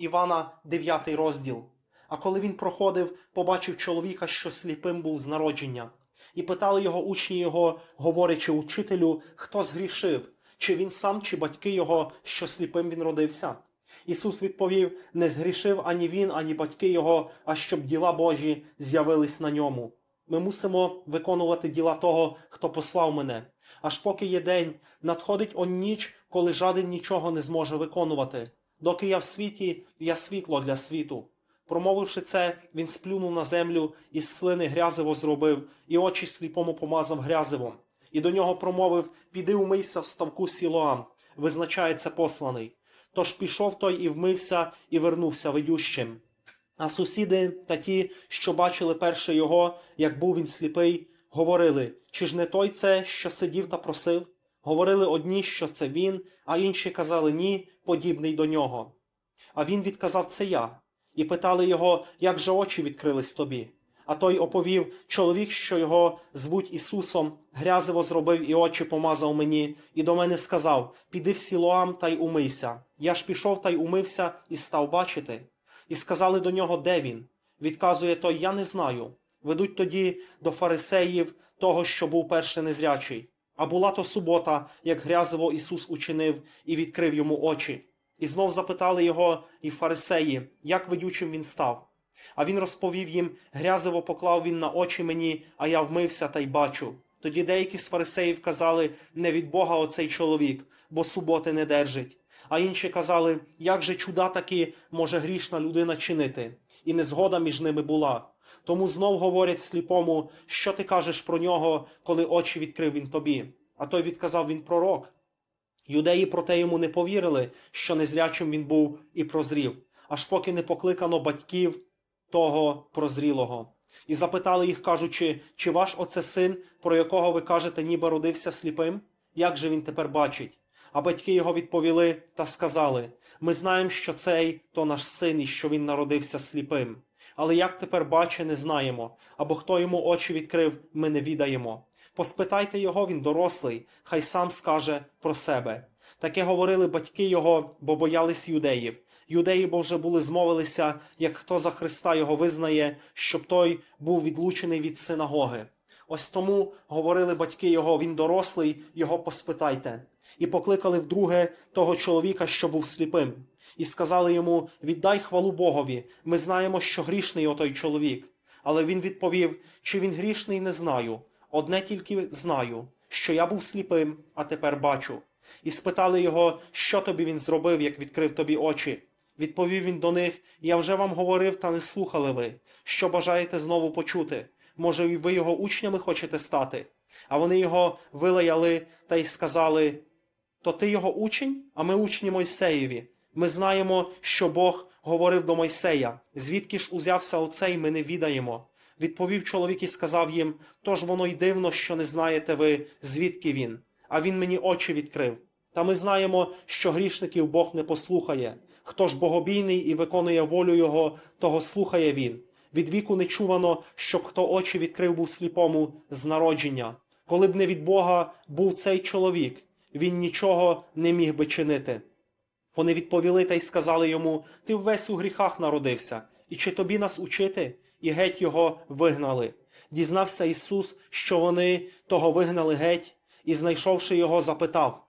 Івана 9 розділ. А коли він проходив, побачив чоловіка, що сліпим був з народження. І питали його учні його, говорячи учителю, хто згрішив, чи він сам, чи батьки його, що сліпим він родився. Ісус відповів: не згрішив ані він, ані батьки його, а щоб діла Божі з'явились на ньому. Ми мусимо виконувати діла того, хто послав мене. Аж поки є день, надходить он ніч, коли жаден нічого не зможе виконувати. Доки я в світі, я світло для світу. Промовивши це, він сплюнув на землю і з слини грязиво зробив, і очі сліпому помазав грязивом. І до нього промовив: Піди умийся в ставку Сілоам, визначається посланий. Тож пішов той і вмився, і вернувся видющим. А сусіди та ті, що бачили перше його, як був він сліпий, говорили: чи ж не той це, що сидів та просив? Говорили одні, що це він, а інші казали ні, подібний до нього. А він відказав це я, і питали його, як же очі відкрились тобі. А той оповів чоловік, що його звуть Ісусом, грязиво зробив і очі помазав мені, і до мене сказав: Піди в Сілоам та й умийся. Я ж пішов та й умився і став бачити. І сказали до нього, де він. Відказує той, я не знаю. Ведуть тоді до фарисеїв того, що був перше незрячий. А була то субота, як грязиво Ісус учинив і відкрив йому очі. І знов запитали його і фарисеї, як ведючим він став. А він розповів їм: грязиво поклав він на очі мені, а я вмився та й бачу. Тоді деякі з фарисеїв казали: не від Бога оцей чоловік, бо суботи не держить. А інші казали, як же чуда таки може грішна людина чинити, і незгода між ними була. Тому знов говорять сліпому, що ти кажеш про нього, коли очі відкрив він тобі. А той відказав він пророк. Юдеї проте йому не повірили, що незрячим він був і прозрів, аж поки не покликано батьків того прозрілого. І запитали їх, кажучи, чи ваш оце син, про якого ви кажете, ніби родився сліпим? Як же він тепер бачить? А батьки його відповіли та сказали: Ми знаємо, що цей то наш син і що він народився сліпим. Але як тепер бачить, не знаємо, або хто йому очі відкрив, ми не відаємо. Поспитайте його, він дорослий, хай сам скаже про себе. Таке говорили батьки його, бо боялись юдеїв. Юдеї бо вже були змовилися, як хто за Христа його визнає, щоб той був відлучений від синагоги. Ось тому говорили батьки його, він дорослий, його поспитайте. І покликали вдруге того чоловіка, що був сліпим, і сказали йому: Віддай хвалу Богові, ми знаємо, що грішний отой чоловік. Але він відповів: Чи він грішний, не знаю. Одне тільки знаю, що я був сліпим, а тепер бачу. І спитали його, що тобі він зробив, як відкрив тобі очі. Відповів він до них: Я вже вам говорив, та не слухали ви. Що бажаєте знову почути? Може, і ви його учнями хочете стати? А вони його вилаяли та й сказали: То ти його учень, а ми учні Мойсеєві. Ми знаємо, що Бог говорив до Мойсея. Звідки ж узявся оцей, ми не відаємо. Відповів чоловік і сказав їм: Тож воно й дивно, що не знаєте ви, звідки він. А він мені очі відкрив. Та ми знаємо, що грішників Бог не послухає. Хто ж богобійний і виконує волю Його, того слухає він. Від віку не чувано, щоб хто очі відкрив був сліпому з народження. Коли б не від Бога був цей чоловік, він нічого не міг би чинити. Вони відповіли та й сказали йому: Ти ввесь у гріхах народився, і чи тобі нас учити? І геть його вигнали. Дізнався Ісус, що вони того вигнали геть, і, знайшовши його, запитав: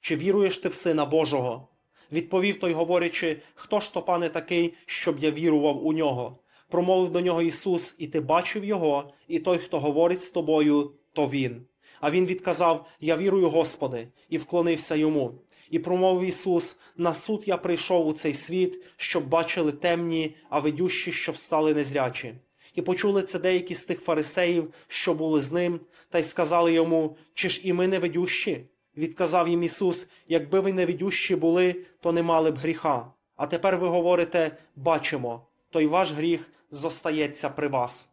Чи віруєш ти в Сина Божого? Відповів той, говорячи, хто ж то, пане, такий, щоб я вірував у нього? Промовив до нього Ісус, і ти бачив його, і той, хто говорить з тобою, то він. А він відказав: Я вірую, Господи, і вклонився йому. І промовив Ісус: На суд я прийшов у цей світ, щоб бачили темні, а ведющі, щоб стали незрячі. І почули це деякі з тих фарисеїв, що були з ним, та й сказали йому: Чи ж і ми не ведющі? Відказав їм Ісус: Якби ви не ведющі були, то не мали б гріха. А тепер ви говорите: бачимо, то й ваш гріх зостається при вас.